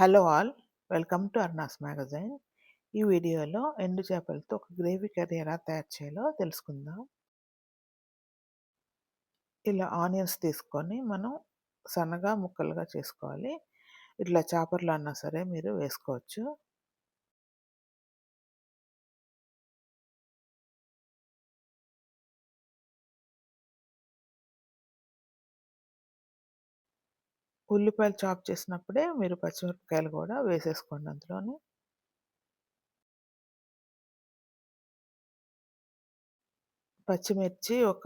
Hello all welcome to Arnas magazine. ఈ వీడియోలో ఎండు చేపలతో ఒక గ్రేవీ కర్రీ ఎలా తయారు చేయాలో తెలుసుకుందాం. ఇలా ఆనియన్స్ తీసుకొని మనం సన్నగా ముక్కలుగా చేసుకోవాలి. ఇట్లా చేపర్లు అన్నా సరే మీరు వేసుకోవచ్చు. ఉల్లిపాయలు చాప్ చేసినప్పుడే మీరు పచ్చిమిరపకాయలు కూడా వేసేసుకోండి అందులోని. పచ్చిమిర్చి ఒక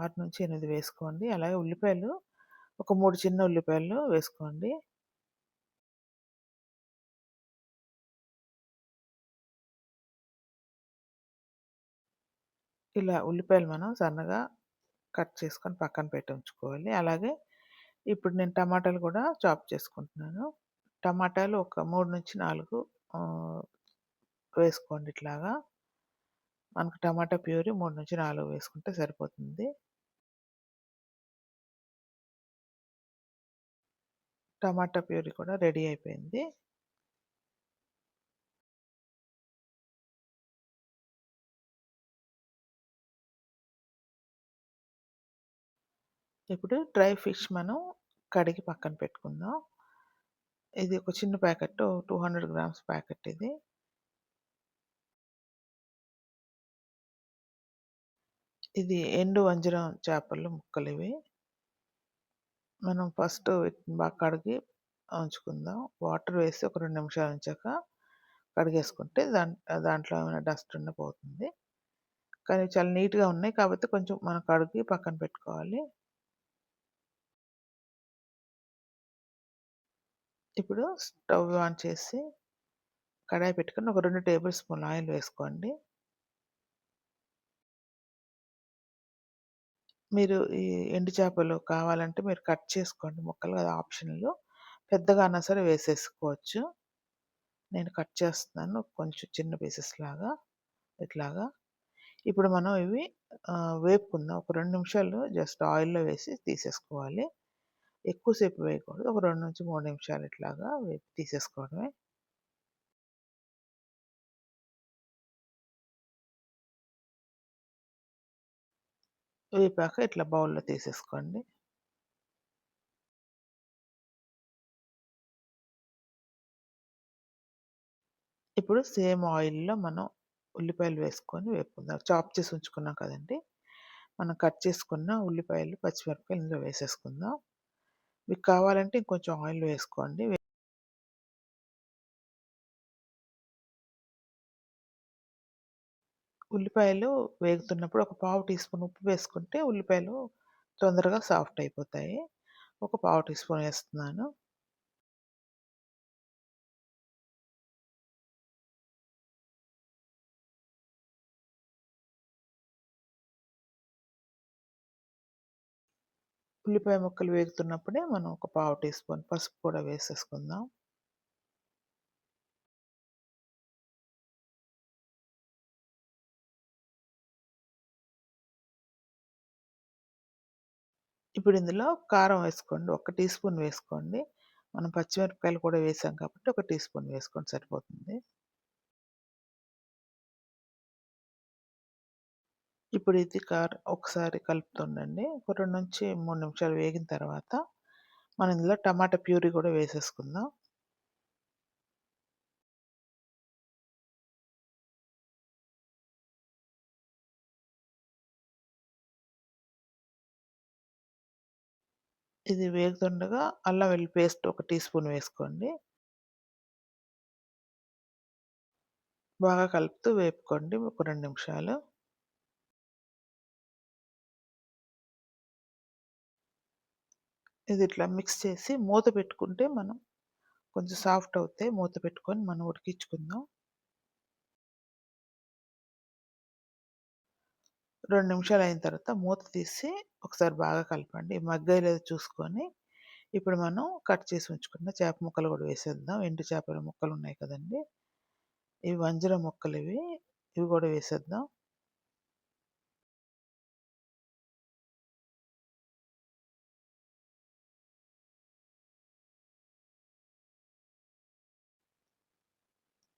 ఆరు నుంచి ఎనిమిది వేసుకోండి. అలాగే ఉల్లిపాయలు ఒక మూడు చిన్న ఉల్లిపాయలు వేసుకోండి. ఇలా ఉల్లిపాయలు మనం సన్నగా కట్ చేసుకొని పక్కన పెట్టి ఉంచుకోవాలి. అలాగే ఇప్పుడు నేను టమాటాలు కూడా చాప్ చేసుకుంటున్నాను. టమాటాలు ఒక మూడు నుంచి నాలుగు వేసుకోండి ఇట్లాగా. మనకు టమాటా ప్యూరీ మూడు నుంచి నాలుగు వేసుకుంటే సరిపోతుంది. టమాటా ప్యూరీ కూడా రెడీ అయిపోయింది. ఇప్పుడు డ్రై ఫిష్ మనం కడిగి పక్కన పెట్టుకుందాం. ఇది ఒక చిన్న packet two hundred grams packet ఇది. ఇది ఎండు వంజరం చేపలు ముక్కలు ఇవి. మనం ఫస్ట్ బాగా కడిగి ఉంచుకుందాం. వాటర్ వేసి ఒక రెండు నిమిషాలు ఉంచాక కడిగేసుకుంటే దాంట్లో ఏమైనా డస్ట్ ఉన్న పోతుంది. కానీ చాలా నీట్గా ఉన్నాయి కాబట్టి కొంచెం మనం కడిగి పక్కన పెట్టుకోవాలి. ఇప్పుడు స్టవ్ ఆన్ చేసి కడాయి పెట్టుకొని ఒక రెండు టేబుల్ స్పూన్ ఆయిల్ వేసుకోండి. మీరు ఈ ఎండు చేపలు కావాలంటే మీరు కట్ చేసుకోండి. ముక్కలు కదా ఆప్షన్లు. పెద్దగా అన్నా సరే వేసేసుకోవచ్చు. నేను కట్ చేస్తున్నాను కొంచెం చిన్న పీసెస్ లాగా ఇట్లాగా. ఇప్పుడు మనం ఇవి వేపుకుందాం. ఒక రెండు నిమిషాలు జస్ట్ ఆయిల్లో వేసి తీసేసుకోవాలి. ఎక్కువసేపు వేయకూడదు. ఒక రెండు నుంచి మూడు నిమిషాలు ఇట్లాగా వేపి తీసేసుకోవడమే. వేపాక ఇట్లా బౌల్లో తీసేసుకోండి. ఇప్పుడు సేమ్ ఆయిల్లో మనం ఉల్లిపాయలు వేసుకొని వేపుకుందాం. చాప్ చేసి ఉంచుకున్నాం కదండి. మనం కట్ చేసుకున్న ఉల్లిపాయలు పచ్చిమిరపకాయలు ఇందులో వేసేసుకుందాం. మీకు కావాలంటే ఇంకొంచెం ఆయిల్ వేసుకోండి. ఉల్లిపాయలు వేగుతున్నప్పుడు ఒక పావు టీ స్పూన్ ఉప్పు వేసుకుంటే ఉల్లిపాయలు తొందరగా సాఫ్ట్ అయిపోతాయి. ఒక పావు టీ స్పూన్ వేస్తున్నాను. ఉల్లిపాయ ముక్కలు వేగుతున్నప్పుడే మనం ఒక పావు టీ స్పూన్ పసుపు కూడా వేసేసుకుందాం. ఇప్పుడు ఇందులో కారం వేసుకోండి. ఒక టీ స్పూన్ వేసుకోండి. మనం పచ్చిమిరపకాయలు కూడా వేసాం కాబట్టి ఒక టీ స్పూన్ వేసుకోండి సరిపోతుంది. ఇప్పుడు ఇది కార్ ఒకసారి కలుపుతుండండి. ఒక రెండు నుంచి మూడు నిమిషాలు వేగిన తర్వాత మనం ఇందులో టమాటా ప్యూరీ కూడా వేసేసుకుందాం. ఇది వేగుతుండగా అల్లం వెల్లి పేస్ట్ ఒక టీ స్పూన్ వేసుకోండి. బాగా కలుపుతూ వేపుకోండి ఒక రెండు నిమిషాలు. ఇది ఇట్లా మిక్స్ చేసి మూత పెట్టుకుంటే మనం కొంచెం సాఫ్ట్ అవుతాయి. మూత పెట్టుకొని మనం ఉడికించుకుందాం. రెండు నిమిషాలు అయిన తర్వాత మూత తీసి ఒకసారి బాగా కలపండి. మగ్గాయి చూసుకొని ఇప్పుడు మనం కట్ చేసి ఉంచుకున్న చేప ముక్కలు కూడా వేసేద్దాం. ఎండు చేపల ముక్కలు ఉన్నాయి కదండి. ఇవి వంజర ముక్కలు ఇవి. ఇవి కూడా వేసేద్దాం.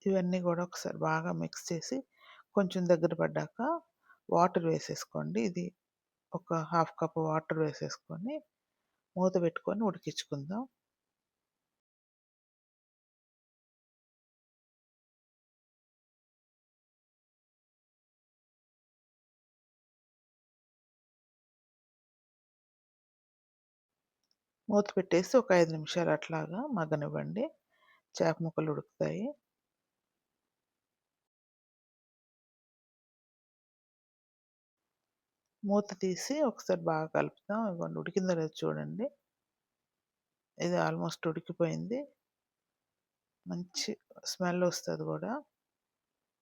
ఇవన్నీ కూడా ఒకసారి బాగా మిక్స్ చేసి కొంచెం దగ్గర పడ్డాక వాటర్ వేసేసుకోండి. ఇది ఒక హాఫ్ కప్ వాటర్ వేసేసుకొని మూత పెట్టుకొని ఉడికించుకుందాం. మూత పెట్టేసి ఒక ఐదు నిమిషాలు అట్లాగా మగ్గనివ్వండి. చేప ముక్కలు ఉడుకుతాయి. మూత తీసి ఒకసారి బాగా కలుపుతాం. ఇవ్వండి ఉడికిందో లేదో చూడండి. ఇది ఆల్మోస్ట్ ఉడికిపోయింది. మంచి స్మెల్ వస్తుంది కూడా.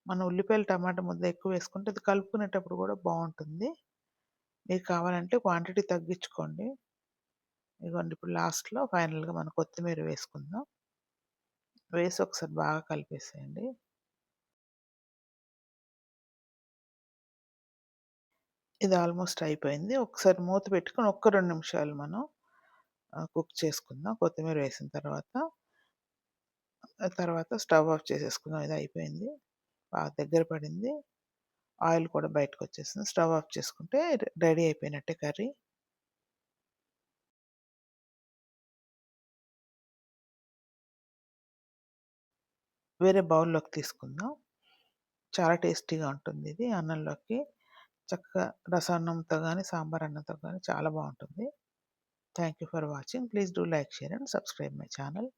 మనం ఉల్లిపాయలు టమాటా ముద్ద ఎక్కువ వేసుకుంటే అది కలుపుకునేటప్పుడు కూడా బాగుంటుంది. మీకు కావాలంటే క్వాంటిటీ తగ్గించుకోండి. ఇదిగోండి ఇప్పుడు లాస్ట్లో ఫైనల్గా మనం కొత్తిమీర వేసుకుందాం. వేసి ఒకసారి బాగా కలిపేసేయండి. ఇది ఆల్మోస్ట్ అయిపోయింది. ఒకసారి మూత పెట్టుకొని ఒక్క రెండు నిమిషాలు మనం కుక్ చేసుకుందాం. కొత్తిమీర వేసిన తర్వాత తర్వాత స్టవ్ ఆఫ్ చేసేసుకుందాం. ఇది అయిపోయింది. బాగా దగ్గర పడింది. ఆయిల్ కూడా బయటకు వచ్చేసింది. స్టవ్ ఆఫ్ చేసుకుంటే రెడీ అయిపోయినట్టే కర్రీ. వేరే బౌల్లోకి తీసుకుందాం. చాలా టేస్టీగా ఉంటుంది ఇది అన్నంలోకి. చక్కగా రసాన్నంతో కానీ సాంబార్ అన్నంతో కానీ చాలా బాగుంటుంది thank you for watching. Please do like share and subscribe my channel.